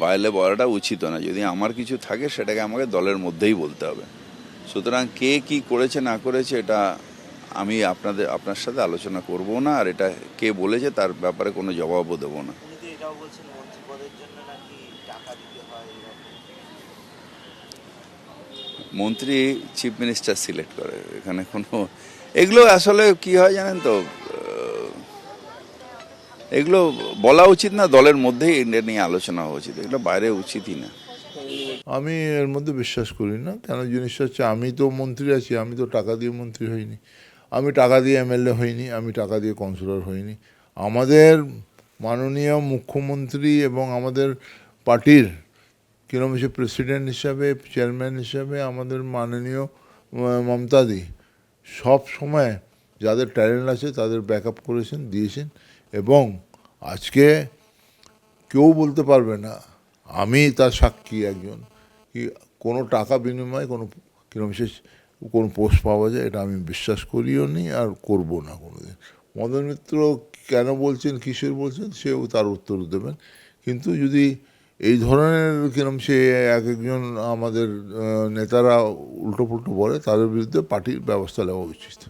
বাইরে বলাটা উচিত না যদি আমার কিছু থাকে সেটাকে আমাকে দলের মধ্যেই বলতে হবে। সুতরাং কে কি করেছে না করেছে এটা আমি আপনাদের আপনার সাথে আলোচনা করব না আর এটা কে বলেছে তার ব্যাপারে কোনো জবাবও দেবো না। মন্ত্রী চিফ মিনিস্টার সিলেক্ট করে। এখানে কোনো এগুলো আসলে কি হয় জানেন তো? এগুলো বলা উচিত না, দলের মধ্যেই এটা নিয়ে আলোচনা হওয়া উচিত। এগুলো বাইরে উচিতই না। আমি এর মধ্যে বিশ্বাস করি না, কেন জিনিসটা হচ্ছে আমি তো মন্ত্রী আছি, আমি তো টাকা দিয়ে মন্ত্রী হইনি। আমি টাকা দিয়ে এমএলএ হইনি, আমি টাকা দিয়ে কাউন্সিলর হইনি। আমাদের মাননীয় মুখ্যমন্ত্রী এবং আমাদের পার্টির কিরম সে প্রেসিডেন্ট হিসাবে, চেয়ারম্যান হিসাবে, আমাদের মাননীয় মমতাদি সব সময় যাদের ট্যালেন্ট আছে তাদের ব্যাকআপ করেছেন, দিয়েছেন। এবং আজকে কেউ বলতে পারবে না, আমি তার সাক্ষী একজন, কি কোনো টাকা বিনিময়ে কোনো কিরম সে কোনো পোস্ট পাওয়া যায় এটা আমি বিশ্বাস করিও নি আর করব না কোনো দিন মদন মিত্র কেন বলছেন, কিসের বলছেন, সেও তার উত্তর দেবেন। কিন্তু যদি এই ধরনের কিরম সে এক একজন আমাদের নেতারা উল্টো পুল্টো বলে, তাদের বিরুদ্ধে পার্টির ব্যবস্থা নেওয়া উচিত।